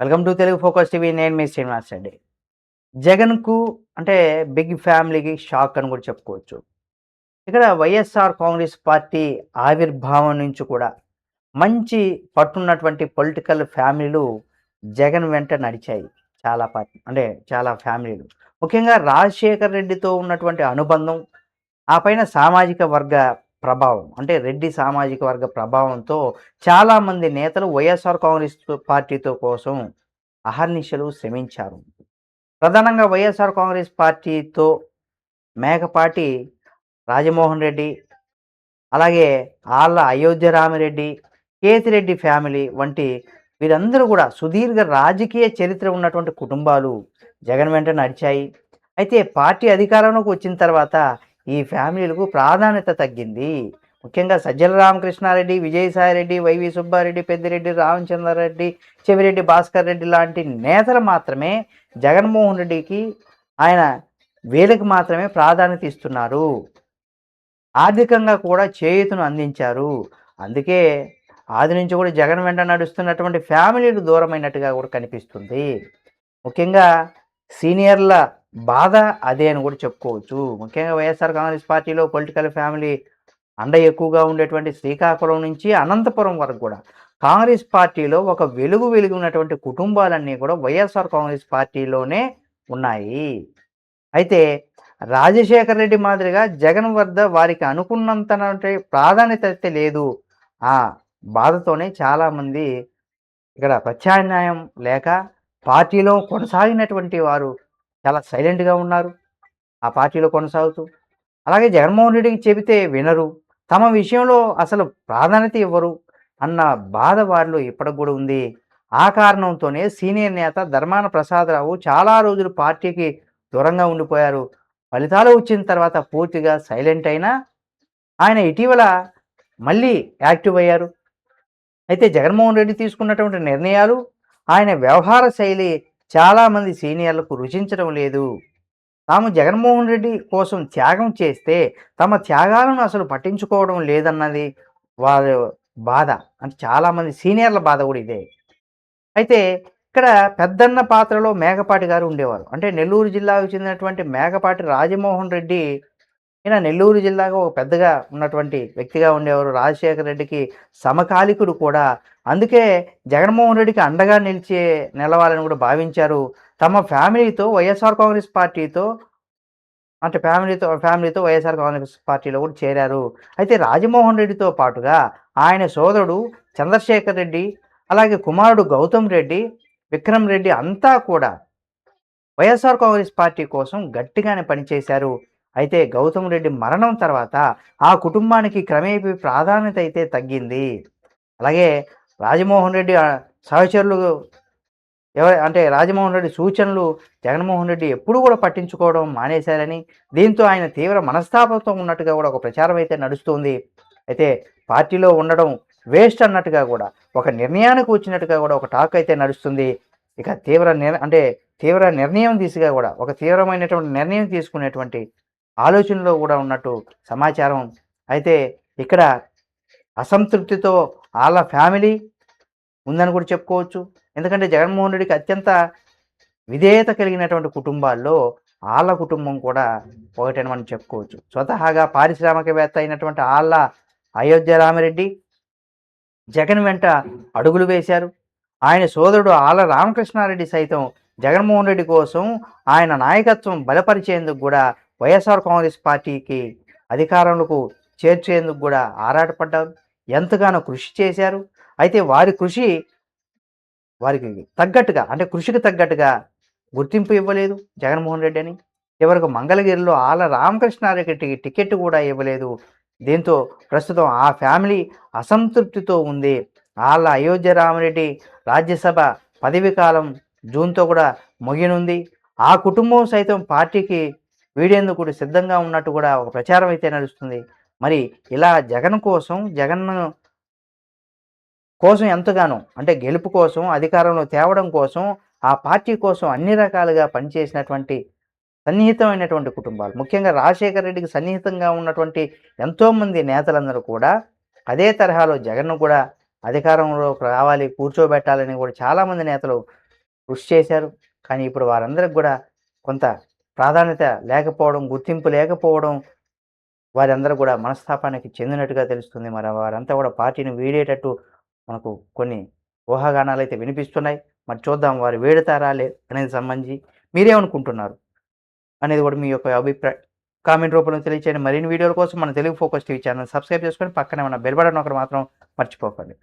Welcome to Telugu focus TV. నేను మీ శ్రీనివాస్ రెడ్డి. జగన్కు అంటే బిగ్ ఫ్యామిలీకి షాక్ అని కూడా చెప్పుకోవచ్చు. ఇక్కడ వైఎస్ఆర్ కాంగ్రెస్ పార్టీ ఆవిర్భావం నుంచి కూడా మంచి పట్టున్నటువంటి పొలిటికల్ ఫ్యామిలీలు జగన్ వెంట నడిచాయి చాలా పార్టీ అంటే చాలా ఫ్యామిలీలు. ముఖ్యంగా రాజశేఖర్ రెడ్డితో ఉన్నటువంటి అనుబంధం ఆ పైన సామాజిక వర్గ ప్రభావం. అంటే రెడ్డి సామాజిక వర్గ ప్రభావంతో చాలామంది నేతలు వైఎస్ఆర్ కాంగ్రెస్ పార్టీతో కోసం అహర్నిశలు శ్రమించారు. ప్రధానంగా వైఎస్ఆర్ కాంగ్రెస్ పార్టీతో మేకపాటి రాజమోహన్ రెడ్డి అలాగే ఆళ్ళ అయోధ్య రామిరెడ్డి కేతిరెడ్డి ఫ్యామిలీ వంటి వీరందరూ కూడా సుదీర్ఘ రాజకీయ చరిత్ర ఉన్నటువంటి కుటుంబాలు జగన్ వెంట నడిచాయి. అయితే పార్టీ అధికారంలోకి వచ్చిన తర్వాత ఈ ఫ్యామిలీలకు ప్రాధాన్యత తగ్గింది. ముఖ్యంగా సజ్జల రామకృష్ణారెడ్డి విజయసాయిరెడ్డి వైవి సుబ్బారెడ్డి పెద్దిరెడ్డి రామచంద్రారెడ్డి చెవిరెడ్డి భాస్కర్ రెడ్డి లాంటి నేతలు మాత్రమే జగన్మోహన్ రెడ్డికి ఆయన వీళ్ళకి మాత్రమే ప్రాధాన్యత ఇస్తున్నారు. ఆర్థికంగా కూడా చేయుతను అందించారు. అందుకే ఆది నుంచి కూడా జగన్ వెంట నడుస్తున్నటువంటి ఫ్యామిలీలు దూరమైనట్టుగా కూడా కనిపిస్తుంది. ముఖ్యంగా సీనియర్ల బాధ అదే అని కూడా చెప్పుకోవచ్చు. ముఖ్యంగా వైఎస్ఆర్ కాంగ్రెస్ పార్టీలో పొలిటికల్ ఫ్యామిలీ అండ ఎక్కువగా ఉండేటువంటి శ్రీకాకుళం నుంచి అనంతపురం వరకు కూడా కాంగ్రెస్ పార్టీలో ఒక వెలుగు వెలుగు ఉన్నటువంటి కుటుంబాలన్నీ కూడా వైఎస్ఆర్ కాంగ్రెస్ పార్టీలోనే ఉన్నాయి. అయితే రాజశేఖర రెడ్డి మాదిరిగా జగన్ వద్ద వారికి అనుకున్నంత ప్రాధాన్యత అయితే లేదు. ఆ బాధతోనే చాలామంది ఇక్కడ ప్రత్యామ్నాయం లేక పార్టీలో కొనసాగినటువంటి వారు చాలా సైలెంట్గా ఉన్నారు. ఆ పార్టీలో కొనసాగుతూ అలాగే జగన్మోహన్ రెడ్డికి చెబితే వినరు. తమ విషయంలో అసలు ప్రాధాన్యత ఇవ్వరు అన్న బాధ వారిలో ఇప్పటికి కూడా ఉంది. ఆ కారణంతోనే సీనియర్ నేత ధర్మాన ప్రసాదరావు చాలా రోజులు పార్టీకి దూరంగా ఉండిపోయారు. ఫలితాలు వచ్చిన తర్వాత పూర్తిగా సైలెంట్ అయినా ఆయన ఇటీవల మళ్ళీ యాక్టివ్ అయ్యారు. అయితే జగన్మోహన్ రెడ్డి తీసుకున్నటువంటి నిర్ణయాలు ఆయన వ్యవహార శైలి చాలామంది సీనియర్లకు రుచించడం లేదు. తాము జగన్మోహన్ రెడ్డి కోసం త్యాగం చేస్తే తమ త్యాగాలను అసలు పట్టించుకోవడం లేదన్నది వారి బాధ. అంటే చాలామంది సీనియర్ల బాధ కూడా ఇదే. అయితే ఇక్కడ పెద్దన్న పాత్రలో మేకపాటి గారు ఉండేవారు. అంటే నెల్లూరు జిల్లాకు చెందినటువంటి మేకపాటి రాజమోహన్ రెడ్డి ఈయన నెల్లూరు జిల్లాగా ఒక పెద్దగా ఉన్నటువంటి వ్యక్తిగా ఉండేవారు. రాజశేఖర రెడ్డికి సమకాలికుడు కూడా అందుకే జగన్మోహన్ రెడ్డికి అండగా నిలిచే నిలవాలని కూడా భావించారు. తమ ఫ్యామిలీతో వైఎస్ఆర్ కాంగ్రెస్ పార్టీతో అంటే ఫ్యామిలీతో ఫ్యామిలీతో వైఎస్ఆర్ కాంగ్రెస్ పార్టీలో కూడా చేరారు. అయితే రాజమోహన్ రెడ్డితో పాటుగా ఆయన సోదరుడు చంద్రశేఖర్ రెడ్డి అలాగే కుమారుడు గౌతమ్ రెడ్డి విక్రమ్ రెడ్డి అంతా కూడా వైఎస్ఆర్ కాంగ్రెస్ పార్టీ కోసం గట్టిగానే పనిచేశారు. అయితే గౌతమ్ రెడ్డి మరణం తర్వాత ఆ కుటుంబానికి క్రమేపీ ప్రాధాన్యత అయితే తగ్గింది. అలాగే రాజమోహన్ రెడ్డి సహచరులు ఎవరు అంటే రాజమోహన్ రెడ్డి సూచనలు జగన్మోహన్ రెడ్డి ఎప్పుడు కూడా పట్టించుకోవడం మానేశారని దీంతో ఆయన తీవ్ర మనస్తాపంతో ఉన్నట్టుగా కూడా ఒక ప్రచారం అయితే నడుస్తుంది. అయితే పార్టీలో ఉండడం వేస్ట్ అన్నట్టుగా కూడా ఒక నిర్ణయానికి వచ్చినట్టుగా కూడా ఒక టాక్ అయితే నడుస్తుంది. ఇక తీవ్ర నిర్ అంటే తీవ్ర నిర్ణయం దిశగా కూడా ఒక తీవ్రమైనటువంటి నిర్ణయం తీసుకునేటువంటి ఆలోచనలో కూడా ఉన్నట్టు సమాచారం. అయితే ఇక్కడ అసంతృప్తితో వాళ్ళ ఫ్యామిలీ ఉందని కూడా చెప్పుకోవచ్చు. ఎందుకంటే జగన్మోహన్ రెడ్డికి అత్యంత విధేయత కలిగినటువంటి కుటుంబాల్లో ఆళ్ళ కుటుంబం కూడా ఒకటని మనం చెప్పుకోవచ్చు. స్వతహాగా పారిశ్రామికవేత్త అయినటువంటి ఆళ్ళ అయోధ్య రామిరెడ్డి జగన్ వెంట అడుగులు వేశారు. ఆయన సోదరుడు ఆళ్ళ రామకృష్ణారెడ్డి సైతం జగన్మోహన్ రెడ్డి కోసం ఆయన నాయకత్వం బలపరిచేందుకు కూడా వైఎస్ఆర్ కాంగ్రెస్ పార్టీకి అధికారంలోకి చేర్చేందుకు కూడా ఆరాటపడ్డారు. ఎంతగానో కృషి చేశారు. అయితే వారి కృషి వారికి తగ్గట్టుగా అంటే కృషికి తగ్గట్టుగా గుర్తింపు ఇవ్వలేదు జగన్మోహన్ రెడ్డి అని. చివరకు మంగళగిరిలో ఆల రామకృష్ణారెడ్డికి టికెట్ కూడా ఇవ్వలేదు. దీంతో ప్రస్తుతం ఆ ఫ్యామిలీ అసంతృప్తితో ఉంది. ఆళ్ళ అయోధ్య రామరెడ్డి రాజ్యసభ పదవి కాలం జూన్తో కూడా ముగినుంది ఆ కుటుంబం సైతం పార్టీకి వీడేందుకు సిద్ధంగా ఉన్నట్టు కూడా ఒక ప్రచారం అయితే నడుస్తుంది. మరి ఇలా జగన్ కోసం జగన్ కోసం ఎంతగానో అంటే గెలుపు కోసం అధికారంలో తేవడం కోసం ఆ పార్టీ కోసం అన్ని రకాలుగా పనిచేసినటువంటి సన్నిహితమైనటువంటి కుటుంబాలు. ముఖ్యంగా రాజశేఖర రెడ్డికి సన్నిహితంగా ఉన్నటువంటి ఎంతోమంది నేతలందరూ కూడా అదే తరహాలో జగన్ను కూడా అధికారంలో రావాలి కూర్చోబెట్టాలని కూడా చాలామంది నేతలు కృషి చేశారు. కానీ ఇప్పుడు వారందరికి కూడా కొంత ప్రాధాన్యత లేకపోవడం గుర్తింపు లేకపోవడం వారందరూ కూడా మనస్తాపానికి చెందినట్టుగా తెలుస్తుంది. మరి వారంతా కూడా పార్టీని వీడేటట్టు మనకు కొన్ని ఊహాగానాలు అయితే వినిపిస్తున్నాయి. మరి చూద్దాం వారు వేడుతారా లే అనేది సంబంధించి మీరేమనుకుంటున్నారు? అనేది కూడా మీ యొక్క అభిప్రాయం. కామెంట్ రూపంలో తెలియచేయండి. మరిన్ని వీడియోల కోసం మన Telugu focus TV channel subscribe చేసుకొని పక్కనే ఉన్న బెల్ బటన్ ఒకటి మాత్రం మర్చిపోకండి.